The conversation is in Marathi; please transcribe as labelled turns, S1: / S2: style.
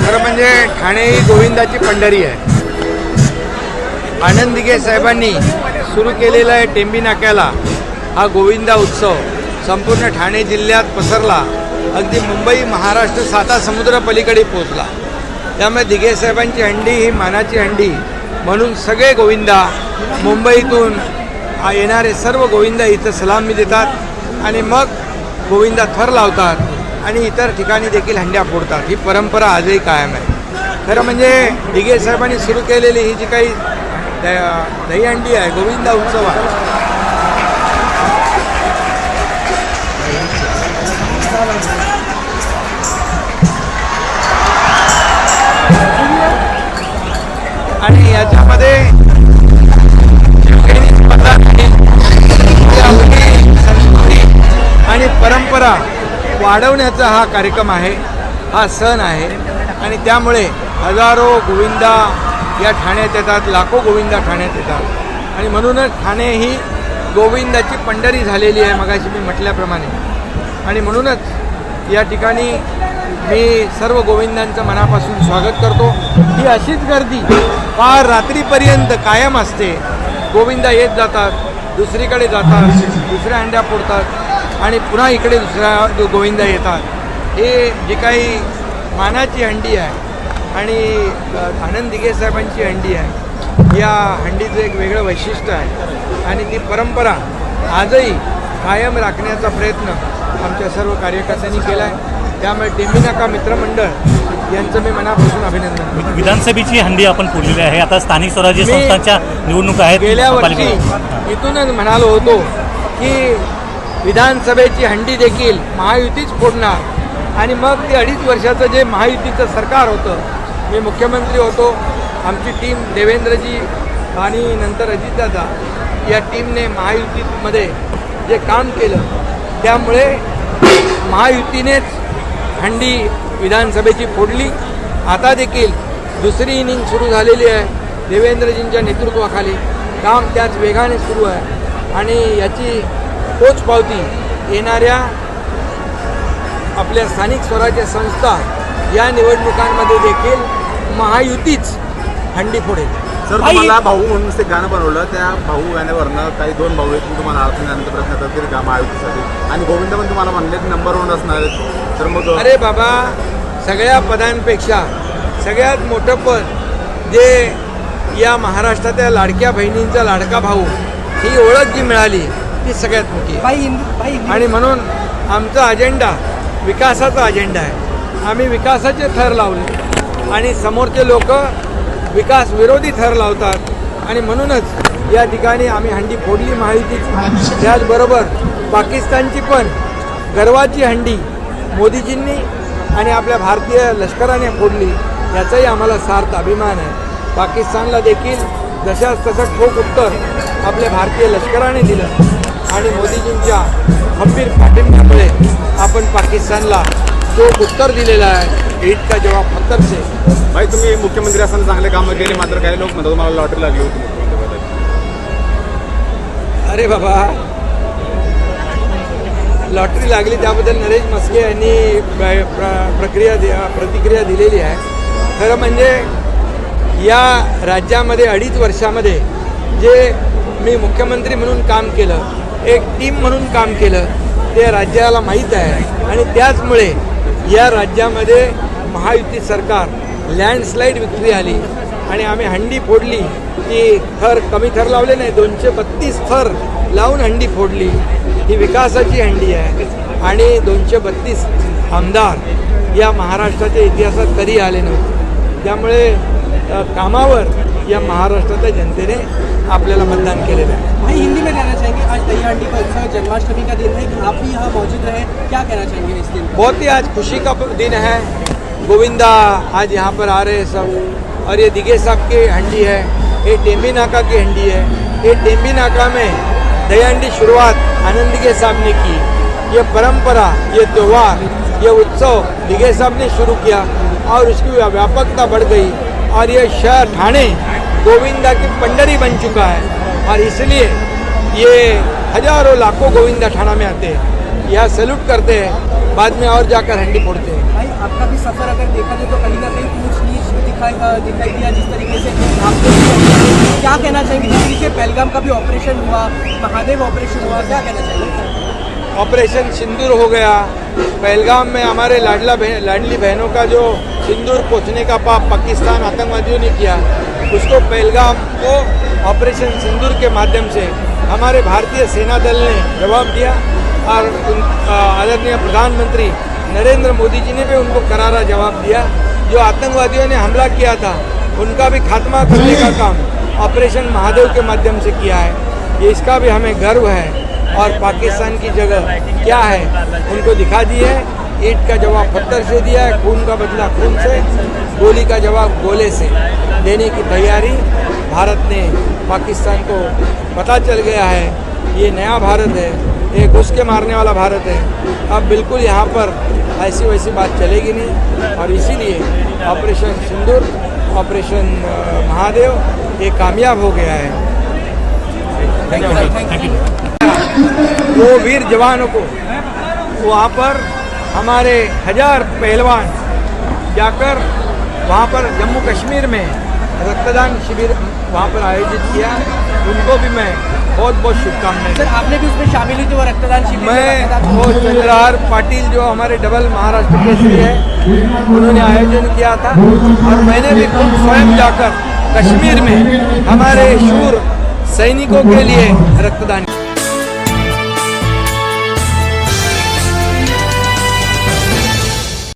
S1: खरं म्हणजे ठाणे ही गोविंदाची पंढरी आहे. आनंद दिघे साहेबांनी सुरू केलेला आहे टेंबी नाक्याला. हा गोविंदा उत्सव संपूर्ण ठाणे जिल्ह्यात पसरला. अगदी मुंबई महाराष्ट्र साता समुद्र पलीकडे पोचला त्यामुळे दिघे साहेबांची हंडी ही मानाची हंडी. म्हणून सगळे गोविंदा मुंबईतून येणारे सर्व गोविंदा इथं सलामी देतात. आणि मग गोविंदा थर लावतात आणि इतर ठिकाणी देखील हंड्या फोडतात. ही परंपरा आजही कायम आहे. खरं म्हणजे दिगे साहेबांनी सुरू केलेली ही जी काही द- दहीहंडी आहे गोविंदा उत्सव आहे. आणि याच्यामध्ये उत्साह वाढवण्याचा हा कार्यक्रम आहे हा सण आहे. आणि त्यामुळे हजारो गोविंदा या ठाण्यात येतात लाखो गोविंदा ठाण्यात येतात. आणि म्हणूनच ठाणे ही गोविंदाची पंढरी झालेली आहे मगाशी मी म्हटल्याप्रमाणे. आणि म्हणूनच या ठिकाणी मी सर्व गोविंदांचं मनापासून स्वागत करतो. ही अशीच गर्दी फार रात्रीपर्यंत कायम असते. गोविंदा येत जातात दुसरीकडे जातात दुसऱ्या अंड्या फोडतात. आणि पुन्हा इकडे दुसऱ्या गोविंदा येतात हे जे काही मानाची हंडी आहे आणि आनंद दिघे साहेबांची हंडी आहे या हंडीचं एक वेगळं वैशिष्ट्य आहे. आणि ती परंपरा आजही कायम राखण्याचा प्रयत्न आमच्या सर्व कार्यकर्त्यांनी केला आहे त्यामुळे टेमिनाका मित्रमंडळ यांचं मी मनापासून अभिनंदन
S2: विधानसभेची हंडी आपण फोडलेली आहे. आता स्थानिक स्वराज्य संस्थांच्या निवडणुका आहेत.
S1: गेल्या वर्षी. इथूनच म्हणालो होतो की विधानसभेची हंडी देखील महायुतीच फोडणार. आणि मग ते अडीच वर्षाचं जे महायुतीचं सरकार होतं मी मुख्यमंत्री होतो आमची टीम देवेंद्रजी आणि नंतर अजितदादा या टीमने महायुतीमध्ये जे काम केलं त्यामुळे महायुतीनेच हंडी विधानसभेची फोडली. आता देखील दुसरी इनिंग सुरू झालेली आहे देवेंद्रजींच्या नेतृत्वाखाली. काम त्याच वेगाने सुरू आहे. आणि याची पोचपावती येणाऱ्या आपल्या स्थानिक स्वराज्य संस्था या निवडणुकांमध्ये देखील महायुतीच हंडी फोडेल.
S3: सर तुम्हाला भाऊ म्हणून ते गाणं बनवलं. त्या भाऊ गाण्यावरनं काही दोन भाऊ आहेत तुम्हाला अडचण आणण्याचा प्रयत्न करतील का महायुतीसाठी? आणि गोविंद पण तुम्हाला म्हणले की नंबर वन असणार आहेत. तर मग
S1: अरे बाबा सगळ्या पदांपेक्षा सगळ्यात मोठं पद जे या महाराष्ट्रातल्या लाडक्या बहिणींचा लाडका भाऊ ही ओळख जी मिळाली ती सगळ्यात मोठी. आणि म्हणून आमचा अजेंडा विकासाचा अजेंडा आहे. आम्ही विकासाचे थर लावले. आणि समोरचे लोक विकास विरोधी थर लावतात. आणि म्हणूनच या ठिकाणी आम्ही हंडी फोडली महायुतीची त्याचबरोबर पाकिस्तानची पण गर्वाची हंडी मोदीजींनी आणि आपल्या भारतीय लष्कराने फोडली. याचाही आम्हाला सार्थ अभिमान आहे. पाकिस्तानला देखील जशाच तसं ठोक उत्तर आपल्या भारतीय लष्कराने दिलं. आणि मोदीजींच्या खंबीर पाठिंब्यामुळे आपण पाकिस्तानला चोख उत्तर दिलेलं आहे. ईद का जवाब पत्थर से
S3: भाई तुम्ही मुख्यमंत्री असताना चांगले कामं केले मात्र काही लोक म्हणतात तुम्हाला लॉटरी लागली होती मुख्यमंत्री
S1: अरे बाबा. लॉटरी लागली त्याबद्दल नरेश मस्के यांनी प्र- प्र- प्रक्रिया दि- प्रतिक्रिया दिलेली आहे. खरं म्हणजे या राज्यामध्ये अडीच वर्षामध्ये जे मी मुख्यमंत्री म्हणून काम केलं एक टीम म्हणून काम केलं. ते राज्याला माहीत आहे. आणि त्याचमुळे या राज्यामध्ये महायुती सरकार लँडस्लाईड विक्री आली. आणि आम्ही हंडी फोडली की थर कमी थर लावले नाही दोनशे बत्तीस थर लावून हंडी फोडली. ही विकासाची हंडी आहे. आणि दोनशे बत्तीस आमदार या महाराष्ट्राच्या इतिहासात कधी आले नव्हते. त्यामुळे कामावर या महाराष्ट्राच्या जनतेने आपल्याला मतदान केलेलं आहे.
S4: भाई हिंदी में कहना चाहेंगे आज दही हांडी का उत्सव जन्माष्टमी का दिन है कि आप भी यहाँ मौजूद रहे क्या कहना चाहेंगे इस दिन
S1: बहुत ही आज खुशी का दिन है। गोविंदा आज यहाँ पर आ रहे हैं सब। और ये दिगे साहब की हंडी है ये टेम्बी नाका की हंडी है। ये टेम्बी नाका में दही हंडी शुरुआत आनंद दिगे साहब ने की। ये परंपरा ये त्यौहार ये उत्सव दिगे साहब ने शुरू किया और उसकी व्यापकता बढ़ गई। और ये शहर ठाणे गोविंदा की पंडरी बन चुका है और इसलिए ये हज़ारों लाखों गोविंदा थाना में आते हैं। यहाँ सैल्यूट करते हैं बाद में और जाकर हंडी फोड़ते हैं।
S4: भाई आपका भी सफ़र अगर देखा जाए तो कहीं ना कहीं ऊंच नीच दिखाई दिखाई दिया जिस तरीके से आपको क्या कहना चाहेंगे? जिस तरीके पहलगाम का भी ऑपरेशन हुआ महादेव ऑपरेशन हुआ क्या कहना चाहेंगे?
S1: ऑपरेशन सिंदूर हो गया। पहलगाम में हमारे लाडला बहन लाडली बहनों का जो सिंदूर पहुँचने का पाप पाकिस्तान आतंकवादियों ने किया उसको पहलगाम को ऑपरेशन सिंदूर के माध्यम से हमारे भारतीय सेना दल ने जवाब दिया और आदरणीय प्रधानमंत्री नरेंद्र मोदी जी ने भी उनको करारा जवाब दिया। जो आतंकवादियों ने हमला किया था, उनका भी खात्मा करने का काम ऑपरेशन महादेव के माध्यम से किया है। ये इसका भी हमें गर्व है और पाकिस्तान की जगह क्या है, उनको दिखा दिए ईट का जवाब पत्थर से दिया है खून का बदला खून से गोली का जवाब गोले से देने की तैयारी। भारत ने पाकिस्तान को पता चल गया है ये नया भारत है ये घुस के मारने वाला भारत है। अब बिल्कुल यहाँ पर ऐसी वैसी बात चलेगी नहीं और इसीलिए ऑपरेशन सिंदूर ऑपरेशन महादेव ये कामयाब हो गया है। थैंक यू वो वीर जवानों को वहाँ पर हमारे हज़ार पहलवान जाकर वहाँ पर जम्मू कश्मीर में रक्तदान शिविर वहाँ पर आयोजित किया। उनको भी मैं बहुत बहुत शुभकामनाएँ
S4: सर आपने भी उसमें शामिल हुई थी वो रक्तदान शिविर मैं
S1: वो चंद्रहार पाटिल जो हमारे डबल महाराष्ट्र केसरी है उन्होंने आयोजन किया था और मैंने भी खुद स्वयं जाकर कश्मीर में हमारे शूर सैनिकों के लिए रक्तदान किया